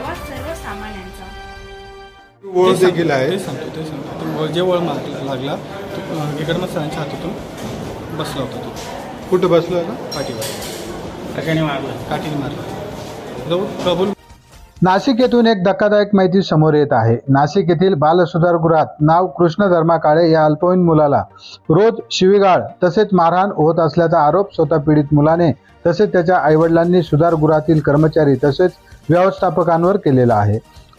आवाज सर्वसामान्यांचा ओळ देखील आहे. सांगतो ते सांगतो. तो वळ- जे वळ लागला तो इकडनं सरांच्या हातातून बसला होता तो. कुठं बसलो होता? पाठीवर. काठीने मारला. काठीने मारला. जो नाशिक येथून एक धक्कादायक माहिती समोर येत आहे. नाशिक येथील बालसुधारगृहात नाव कृष्ण धर्मा काळे या अल्पवयीन मुलाला रोज शिवीगाळ तसेच मारहाण होत असल्याचा आरोप स्वतः पीडित मुलाने तसेच त्याच्या आईवडिलांनी सुधारगृहातील कर्मचारी तसेच व्यवस्थापकांवर केलेला आहे.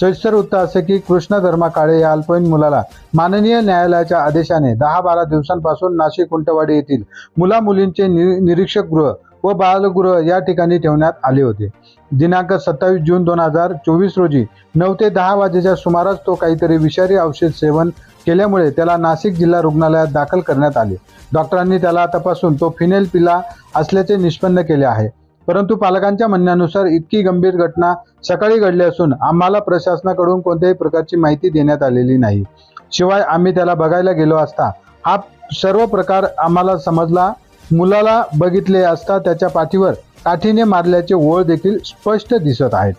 सविस्तर वृत्त असे की कृष्ण धर्मा काळे या अल्पवयीन मुलाला माननीय न्यायालयाच्या आदेशाने दहा बारा दिवसांपासून नाशिक उंटवाडी येथील मुला मुलींचे नि निरीक्षक गृह व बालगृह या ठिकाणी ठेवण्यात आले होते. दिनांक सत्तावीस जून दोन हजार चोवीस रोजी नऊ ते दहा वाजेच्या सुमारास तो काहीतरी विषारी औषध सेवन केल्यामुळे त्याला नाशिक जिल्हा रुग्णालयात दाखल करण्यात आले. डॉक्टरांनी त्याला तपासून तो फिनेल पिला असल्याचे निष्पन्न केले आहे. परंतु पालकांच्या म्हणण्यानुसार इतकी गंभीर घटना सकाळी घडली असून आम्हाला प्रशासनाकडून कोणत्याही प्रकारची माहिती देण्यात आलेली नाही. शिवाय आम्ही त्याला बघायला गेलो असता हा सर्व प्रकार आम्हाला समजला. मुलाला बघितले असता त्याच्या पाठीवर काठीने मारल्याचे ओळ देखील स्पष्ट दिसत आहेत.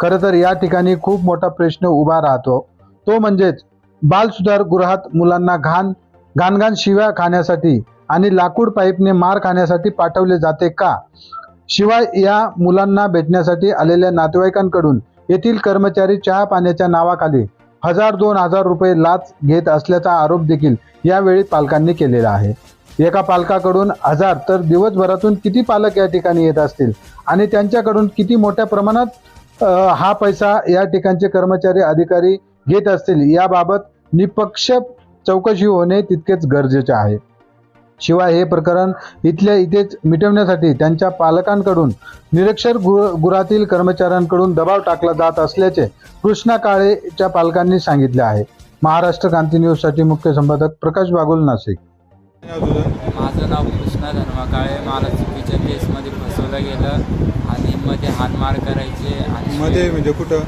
खरं तर या ठिकाणी खूप मोठा प्रश्न उभा राहतो. तो म्हणजेच बालसुधार गृहात मुलांना घाण घाणघाण शिव्या खाण्यासाठी आणि लाकूड पाईपने मार खाण्यासाठी पाठवले जाते का? शिवाय या मुलांना भेटण्यासाठी आलेल्या नातेवाईकांकडून येथील कर्मचारी चहा पाण्याच्या नावाखाली हजार दोन हजार रुपये लाच घेत असल्याचा आरोप देखील यावेळी पालकांनी केलेला आहे. एका पालकाकडून हजार तर दिवसभरातून किती पालक या ठिकाणी येत असतील आणि त्यांच्याकडून किती मोठ्या प्रमाणात हा पैसा या ठिकाणचे कर्मचारी अधिकारी घेत असतील याबाबत निपक्ष चौकशी होणे तितकेच गरजेचे आहे. शिवाय हे प्रकरण इथल्या इथेच मिटवण्यासाठी त्यांच्या पालकांकडून निरीक्षर गृह गृहातील कर्मचाऱ्यांकडून दबाव टाकला जात असल्याचे कृष्णा काळेच्या पालकांनी सांगितले आहे. महाराष्ट्र क्रांती न्यूजसाठी मुख्य संपादक प्रकाश बागुल नाशिक. माझं नाव कृष्णा धर्मा काळे मला चुकीच्या केसमध्ये फसवलं गेलं आणि मध्ये हानमार करायचे आणि मध्ये म्हणजे कुठं?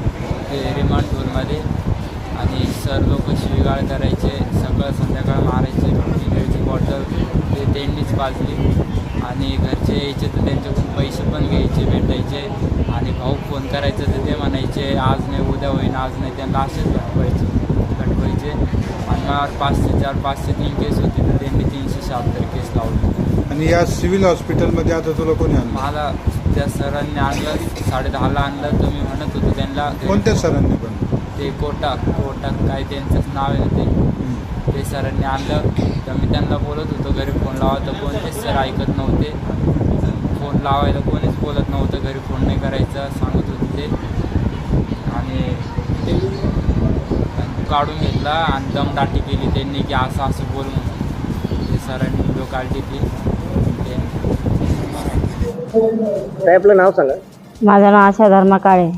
ते रिमांड टूरमध्ये आणि सर लोक शिवीगाळ करायचे. सकाळ संध्याकाळ मारायचे. बॉटल ते त्यांनीच पाजली आणि घरचे यायचे तर त्यांच्याकडून पैसे पण घ्यायचे भेटायचे. आणि भाऊ फोन करायचं तर ते म्हणायचे आज नाही उद्या होईन आज नाही. त्यांना असेच भटवायचे भटवायचे आणि मला पाचशे चार पाचशे तीन केस होती तर त्यांनी तीनशे शहात्तर केस लावले. आणि या सिव्हिल हॉस्पिटलमध्ये आता तुला कोणी आणलं? मला त्या सरांनी आणलं साडे दहाला आणलं तर मी म्हणत होतो त्यांना. कोणत्या सरांनी पण? ते कोटाक कोटाक काय त्यांचंच नाव आहे ते. ते सरांनी आणलं. तर मी त्यांना बोलत होतो घरी फोन लावा. तर कोणतेच सर ऐकत नव्हते. फोन लावायला कोणीच बोलत नव्हतं घरी फोन नाही करायचा सांगत होते ते. आणि ते काढून घेतला आणि दमदाटी केली त्यांनी की असं असं बोल म्हणून. ते सरांनी व्हिडिओ काढली ती. ते काय आपलं नाव सांगा. माझं नाव आशा धर्मा काळे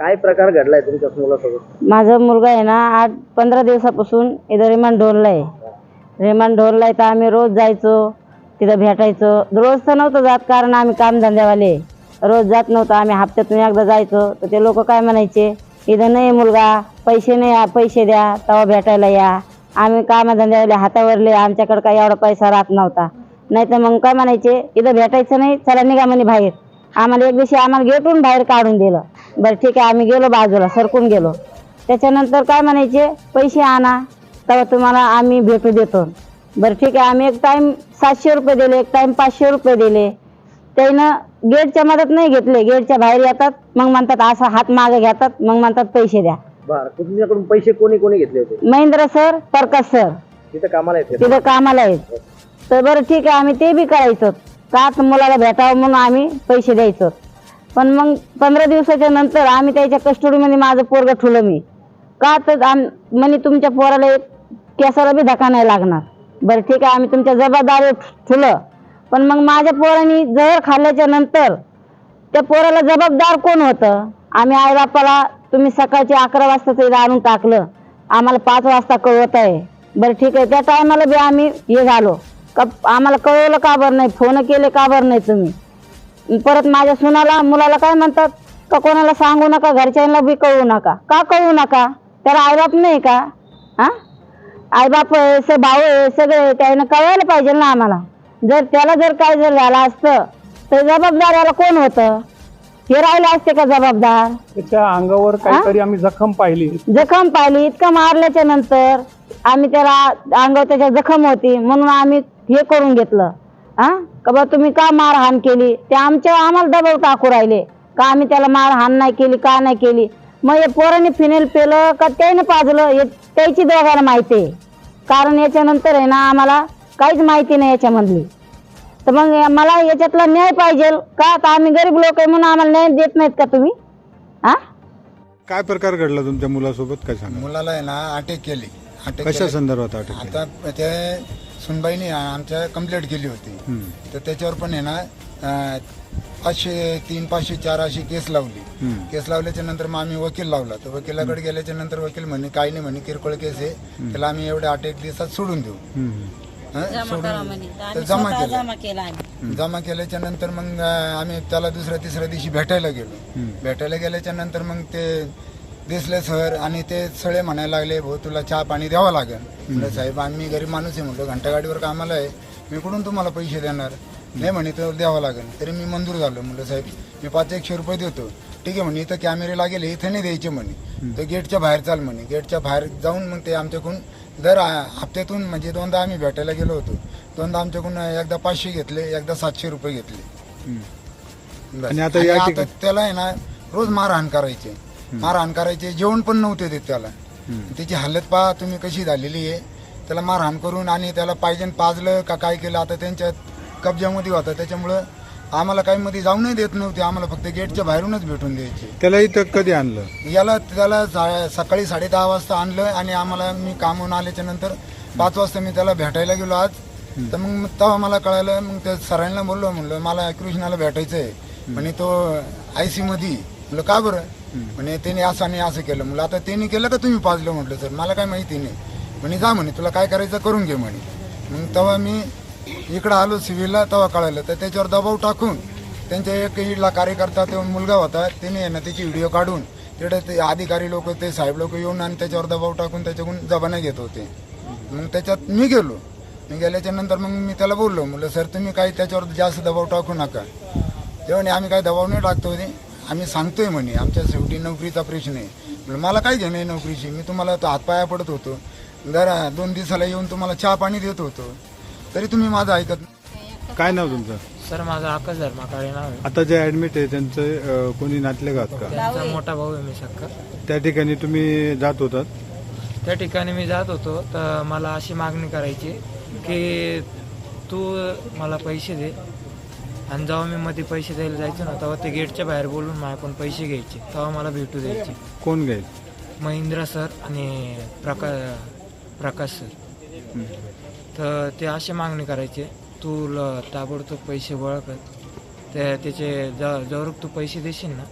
काय प्रकार घडलाय तुमच्या मुलासोबत? माझा मुलगा आहे ना आठ पंधरा दिवसापासून इथं रिमांड ढोलला आहे. रिमांड ढोलला आहे तर आम्ही रोज जायचो तिथं भेटायचो. रोज तर नव्हतं जात कारण आम्ही कामधंद्यावाले रोज जात नव्हतं आम्ही हप्त्यातून एकदा जायचो. तर ते लोक काय म्हणायचे इथं नाही मुलगा पैसे नाही या पैसे द्या तेव्हा भेटायला या. आम्ही कामधंद्यावाले हातावरले आमच्याकडं काही एवढा पैसा राहत नव्हता. नाही तर मग काय म्हणायचे इथं भेटायचं नाही चला निघा म्हणे बाहेर. आम्हाला एक दिवशी आम्हाला गेटून बाहेर काढून दिलं. बरं ठीक आहे आम्ही गेलो बाजूला सरकून गेलो. त्याच्यानंतर काय म्हणायचे? पैसे आणा तेव्हा तुम्हाला आम्ही भेटू देतो. बरं ठीक आहे आम्ही एक टाईम सातशे रुपये दिले एक टाईम पाचशे रुपये दिले. त्यानं गेटच्या मदत नाही घेतले. गेटच्या बाहेर येतात मग म्हणतात असा हात मागे घेतात मग म्हणतात पैसे द्या. बर तुमच्याकडून पैसे कोणी कोणी घेतले होते? Mahendra sir Prakash sir. तिथं कामाला येते. तिथं कामाला आहेत तर बरं ठीक आहे आम्ही ते बी करायचो. का तर मुलाला भेटावं म्हणून आम्ही पैसे द्यायचो. पण मग पंधरा दिवसाच्या नंतर आम्ही त्याच्या कस्टडीमध्ये माझं पोरगं ठुलं मी. का तर आम म्हणे तुमच्या पोराला केसाला बी धक्का नाही लागणार. बरं ठीक आहे आम्ही तुमच्या जबाबदारी ठुलं पण मग माझ्या पोरांनी जहर खाल्ल्याच्या नंतर त्या पोराला जबाबदार कोण होतं? आम्ही आई बापाला तुम्ही सकाळची अकरा वाजता ते आणून टाकलं. आम्हाला पाच वाजता कळवत आहे बरं ठीक आहे त्या टायमाला बी आम्ही हे झालो. का आम्हाला कळवलं का बरं नाही? फोन केले का बरं नाही तुम्ही? परत माझ्या सुनाला मुलाला काय म्हणतात? का कोणाला सांगू नका घरच्यांना बी कळवू नका. का कळवू नका? त्याला आईबाप नाही का? हा? आईबाप आहे स भाऊ आहे सगळे त्यानं कळवायला पाहिजे ना आम्हाला. जर त्याला जर काय जर झालं असतं तर जबाबदार याला कोण होतं? हे राहिले असते का जबाबदार? त्याच्या अंगावर काहीतरी आम्ही जखम पाहिली. जखम पाहिली इतकं मारल्याच्या नंतर आम्ही त्याला अंगावर त्याच्या जखम होती म्हणून आम्ही हे करून घेतलं. हा का बा तुम्ही का मारहाण केली? ते आमच्या आम्हाला दबाव टाकू राहिले. का आम्ही त्याला मारहाण नाही केली का नाही केली? मग हे पोराने फिनेल पेलं का त्याने पाजलं? हे त्याची दोघांना माहिती आहे. कारण याच्यानंतर आहे ना आम्हाला काहीच माहिती नाही याच्यामधली. तर मग मला याच्यातला न्याय पाहिजे. का तर आम्ही गरीब लोक आहे म्हणून आम्हाला न्याय देत नाहीत का तुम्ही? हा काय प्रकार घडला तुमच्या मुलासोबत? काय सांगा मुलाला आहे ना अटॅक केली. अटॅक कशा केली. संदर्भात अटक केली? आता ते सुनबाईने आमच्या कंप्लेंट केली होती. तर त्याच्यावर पण आहे ना पाचशे तीन पाचशे चार अशी केस लावली. केस लावल्याच्या नंतर मग आम्ही वकील लावला. तर वकिलाकडे गेल्याच्यानंतर वकील म्हणे काही नाही म्हणे किरकोळ केस आहे. त्याला आम्ही एवढ्या आठ एक दिवसात सोडून देऊ? सोडून जमा केलं. जमा केल्याच्यानंतर मग आम्ही त्याला दुसऱ्या तिसऱ्या दिवशी भेटायला गेलो. भेटायला गेल्याच्यानंतर मग ते दिसले सर आणि ते सगळे म्हणायला लागले भाऊ तुला चहा पाणी द्यावं लागेल. म्हणलं साहेब आम्ही गरीब माणूस आहे म्हटलं घंटागाडीवर कामाला आहे. मी कुठून तुम्हाला पैसे देणार? नाही म्हणे तर द्यावं लागेल. तरी मी मंजूर झालो. म्हणलं साहेब मी पाच एकशे रुपये देतो. ठीक आहे म्हणे इथं कॅमेरे लागेल इथं नाही द्यायचे म्हणे. तर गेटच्या बाहेर चाल म्हणे. गेटच्या बाहेर जाऊन मग ते आमच्याकडून दर हप्त्यातून म्हणजे दोनदा आम्ही भेटायला गेलो होतो. दोनदा आमच्याकडून एकदा पाचशे घेतले एकदा सातशे रुपये घेतले. बस. आणि आता आणि या आता ठिकाणी- त्याला आहे ना रोज मारहाण करायचे. मारहाण करायचे जेवण पण नव्हते देत त्याला. त्याची हालत पहा तुम्ही कशी झालेली आहे. त्याला मारहाण करून आणि त्याला पाहिजे पाजलं का काय केलं आता त्यांच्या कब्जामध्ये होता. त्याच्यामुळं आम्हाला काही मध्ये जाऊ नाही देत नव्हते. आम्हाला फक्त गेटच्या बाहेरूनच भेटून द्यायचे. त्याला इथं कधी आणलं? याला त्याला सकाळी साडे दहा वाजता आणलं आणि आम्हाला मी कामून आल्याच्यानंतर पाच वाजता मी त्याला भेटायला गेलो आज. तर मग तेव्हा मला कळालं मग त्या सरांना बोललो म्हणलं मला कृष्णाला भेटायचं आहे म्हणे तो आय सी मध्ये म्हटलं का बरं? म्हणे त्याने असं आणि असं केलं. म्हणलं आता त्यांनी केलं का तुम्ही पाजलं? म्हटलं सर मला काय माहिती नाही. म्हणे जा म्हणे तुला काय करायचं करून घे म्हणे. मग तेव्हा मी इकडं आलो सिव्हिलला तेव्हा कळालं तर त्याच्यावर दबाव टाकून त्यांच्या एक इडला कार्यकर्ता तो मुलगा होता त्याने आहे ना त्याची व्हिडिओ काढून तिकडे ते अधिकारी लोक ते साहेब लोक येऊन आणि त्याच्यावर दबाव टाकून त्याच्याकडून जबाना घेत होते. मग त्याच्यात मी गेलो. मी गेल्याच्यानंतर मग मी त्याला बोललो म्हटलं सर तुम्ही काही त्याच्यावर जास्त दबाव टाकू नका. तेव्हा आम्ही काही दबाव नाही टाकतो होते आम्ही सांगतोय म्हणे आमच्या शेवटी नोकरीचा प्रश्न आहे. मला काय घेणं आहे नोकरीची? मी तुम्हाला तो हातपाया पडत होतो. जरा दोन दिवसाला येऊन तुम्हाला चहा पाणी देत होतो. तरी तुम्ही माझं ऐकत नाही. काय नाव तुमचं? सर माझा आकाश धर्मा काळे नाव आहे? आता जे ऍडमिट आहे त्यांचं अं, कोणी नातले का? त्यांचा मोठा भाऊ आहे मी सक्का त्या ठिकाणी तुम्ही जात होतात? त्या ठिकाणी मी जात होतो तर मला अशी मागणी करायची की तू मला पैसे दे. आणि जेव्हा मी मध्ये पैसे द्यायला जायचो ना तेव्हा ते गेटच्या बाहेर बोलून माझ्याकडून पैसे घ्यायचे. तेव्हा मला भेटू द्यायचे. कोण घ्यायचं महिंद्रा सर आणि प्रका प्रकाश सर. तर ते अशी मागणी करायचे तू ल- ताबडतोब पैसे गोळा कर. ते त्याचे ज- जवळ तू पैसे देशील ना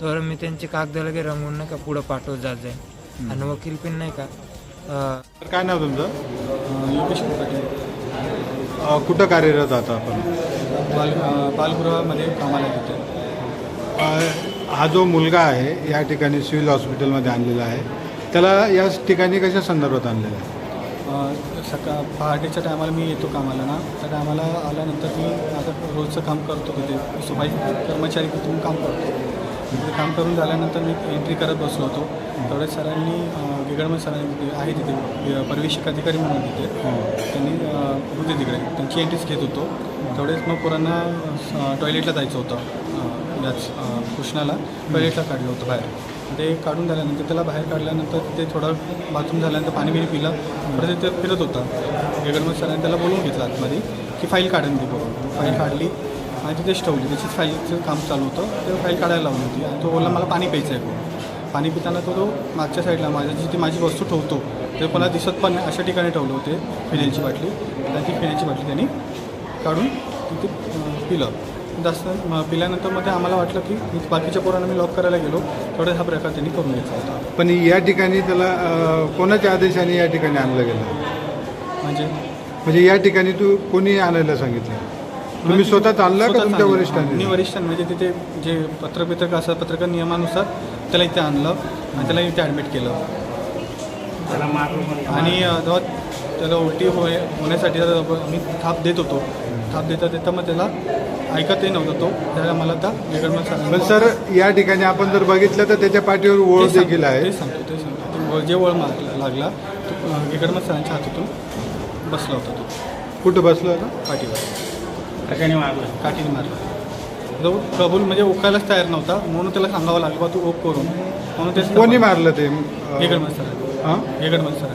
तर मी त्यांचे कागद लगे रंगवून नाही का पुढं पाठवत जात जाईन. आणि वकील पण नाही का अं, काय नाव तुमचं? कुठं कार्यरत आता आपण? बाल बालगृहामध्ये कामाला अं, हा जो मुलगा आहे या ठिकाणी सिव्हिल हॉस्पिटलमध्ये आणलेला आहे. त्याला या ठिकाणी कशा संदर्भात आणलेलं आहे? अ, सकाळ पहाटेच्या टायमाला मी येतो कामाला ना. त्या टायमाला आल्यानंतर मी आता रोजचं काम करतो तिथे. सफाई कर्मचारी तिथून काम करतो. काम करून झाल्यानंतर मी एंट्री करत बसलो होतो. तेवढ्याच सरांनी गिगडमन सरांनी तिथे आहे तिथे. परिवेशक अधिकारी म्हणून तिथे. त्यांनी अ, होते तिकडे. त्यांची एंट्रीच घेत होतो. तेवढेच मग पोरांना टॉयलेटला जायचं होतं. याच कृष्णाला टॉयलेटला काढलं होतं बाहेर. ते काढून झाल्यानंतर त्याला बाहेर काढल्यानंतर ते थोडं बाथरूम झाल्यानंतर पाणी बिणी पिलं. परत ते फिरत होता. गगनमत सरांनी त्याला बोलून घेतलं आतमध्ये की फाईल काढून दे बघून फाईल काढली आणि तिथेच ठेवली. त्याचीच फाईलचं काम चालू होतं. ते फाईल काढायला लावली होती. आणि तो बोलला मला पाणी प्यायचं आहे बघून पाणी पिताना तो तो मागच्या साईडला माझ्या जिथे माझी वस्तू ठेवतो ते मला दिसत पण अशा ठिकाणी ठेवलं होते फिनेलची बाटली. आणि ती फिनेलची बाटली त्यांनी काढून तिथे पिलं. जास्त म- पिल्यानंतर मग ते आम्हाला वाटलं की बाकीच्या पोरांना मी लॉक करायला गेलो. तेवढा हा प्रकार त्यांनी करून घ्यायचा होता. पण या ठिकाणी त्याला कोणाच्या आदेशाने या ठिकाणी आणलं गेलं? म्हणजे? म्हणजे या ठिकाणी तू कोणी आणायला सांगितलं? तुम्ही स्वतःच आणलं का तुमच्या. मी वरिष्ठांनी? वरिष्ठांनी म्हणजे तिथे जे पत्रपत्रक असं पत्रकार नियमानुसार त्याला इथे आणलं आणि त्याला इथे ॲडमिट केलं. आणि जेव्हा त्याला उलटी होय होण्यासाठी त्याला मी थाप देत होतो. थाप देता देता मग त्याला ऐकतही नव्हता तो. त्याला मला आता गिगडमल पण सर सर या ठिकाणी आपण जर बघितलं तर त्याच्या पाठीवर ओळ देखील आहे. ते सांगतो ते सांगतो. जे वळ मार लागला तो गिगडमल सरांच्या हातातून बसला होता तो. कुठं बसलो होता? पाठीवर. काठीने मारला. काठीने मारला. जो कबूल म्हणजे ओकायलाच तयार नव्हता म्हणून त्याला सांगावं लागलं बा तू ओक करून. म्हणून ते कोणी मारलं ते? गिगडमल सर हां? गिगडमल सर